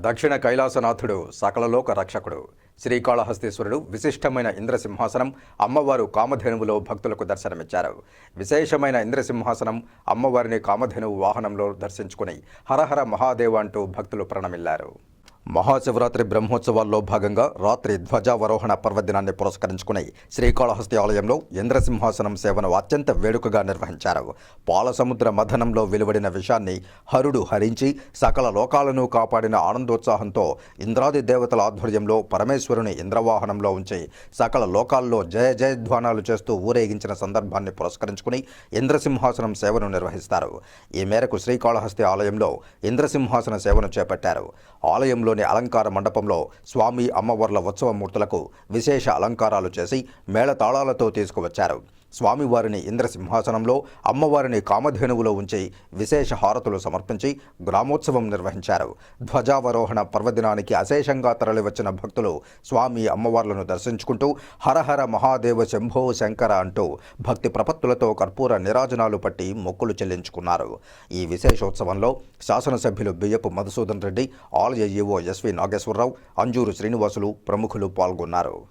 దక్షిణ కైలాసనాథుడు సకలలోక రక్షకుడు. శ్రీకాళహస్తీశ్వరుడు విశిష్టమైన ఇంద్రసింహాసనం అమ్మవారు కామధేనువులో భక్తులకు దర్శనమిచ్చారు. విశేషమైన ఇంద్రసింహాసనం అమ్మవారిని కామధేనువు వాహనంలో దర్శించుకుని హరహర మహాదేవ అంటూ భక్తులు ప్రణమిల్లారు. మహాశివరాత్రి బ్రహ్మోత్సవాల్లో భాగంగా రాత్రి ధ్వజావరోహణ పర్వదినాన్ని పురస్కరించుకుని శ్రీకాళహస్తి ఆలయంలో ఇంద్రసింహాసనం సేవను అత్యంత వేడుకగా నిర్వహించారు. పాలసముద్ర మథనంలో వెలువడిన విషాన్ని హరుడు హరించి సకల లోకాలను కాపాడిన ఆనందోత్సాహంతో ఇంద్రాది దేవతల ఆధ్వర్యంలో పరమేశ్వరుని ఇంద్రవాహనంలో ఉంచి సకల లోకాల్లో జయ జయధ్వానాలు చేస్తూ ఊరేగించిన సందర్భాన్ని పురస్కరించుకుని ఇంద్రసింహాసనం సేవను నిర్వహిస్తారు. ఈ మేరకు శ్రీకాళహస్తి ఆలయంలో ఇంద్రసింహాసన సేవను చేపట్టారు. ఆలయంలో ఆలయంలోని అలంకార మండపంలో స్వామి అమ్మవార్ల ఉత్సవమూర్తులకు విశేష అలంకారాలు చేసి మేళతాళాలతో తీసుకువచ్చారు. స్వామివారిని ఇంద్రసింహాసనంలో అమ్మవారిని కామధేనువులో ఉంచి విశేష హారతులు సమర్పించి గ్రామోత్సవం నిర్వహించారు. ధ్వజావరోహణ పర్వదినానికి అశేషంగా తరలివచ్చిన భక్తులు స్వామి అమ్మవార్లను దర్శించుకుంటూ హరహర మహాదేవ శంభో శంకర అంటూ భక్తి ప్రపత్తులతో కర్పూర నిరాజనాలు పట్టి మొక్కులు చెల్లించుకున్నారు. ఈ విశేషోత్సవంలో శాసనసభ్యులు బియ్యపు మధుసూదన్ రెడ్డి ఆలయ ఈవో ఎస్వి నాగేశ్వరరావు అంజూరు శ్రీనివాసులు ప్రముఖులు పాల్గొన్నారు.